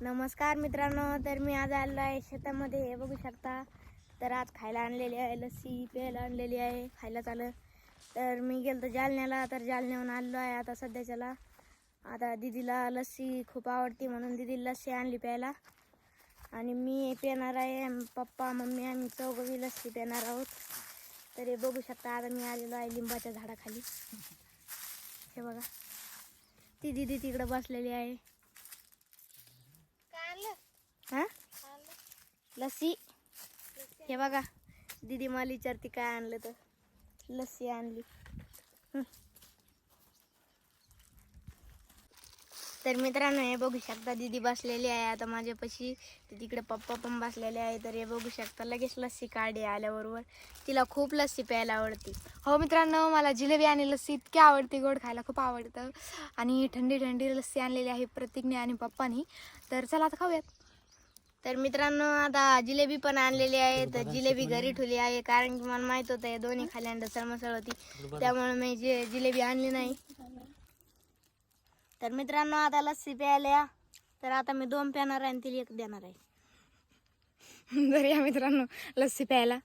नमस्कार मित्रांनो तर मी आज आलो आहे शेतामध्ये. हे बघू शकता तर आज खायला आणलेली आहे लस्सी प्यायला आणलेली आहे खायला चालं. तर मी गेलो तर जालन्याला तर जालन्याहून आलो आहे आता सध्याच्याला. आता दिदीला लस्सी खूप आवडते म्हणून दिदीला लस्सी आणली प्यायला. आणि मी पिणार आहे पप्पा मम्मी आम्ही चौघी लस्सी पिणार आहोत. तर हे बघू शकता आता मी आलेलो आहे लिंबाच्या झाडाखाली. हे बघा ती दिदी तिकडं बसलेली आहे हा लस्सी. हे बघा दीदी मला विचारते काय आणलं तर. लस्सी आणली. तर मित्रांनो हे बघू शकता दीदी बसलेली आहे आता माझ्यापाशी. तर तिकडे पप्पा पण बसलेले आहे. तर हे बघू शकता लगेच लस्सी काढे आल्याबरोबर तिला खूप लस्सी प्यायला आवडते. हो मित्रांनो मला जिलेबी आणि लस्सी इतकी आवडते गोड खायला खूप आवडतं. आणि थंडी थंडी लस्सी आणलेली आहे प्रतीकने आणि पप्पानी. तर चला आता खाऊयात. तर मित्रांनो आता जिलेबी पण आणलेली आहे तर जिलेबी घरी ठेवली आहे कारण की मला माहीत होतं हे दोन्ही खाल्यानंतर सरमसळ होती. त्यामुळे मी जे जिलेबी आणली नाही. तर मित्रांनो आता लस्सी प्यायला या. तर आता मी दोन पिणार आहे आणि तिला एक देणार आहे. बरं या मित्रांनो लस्सी प्यायला.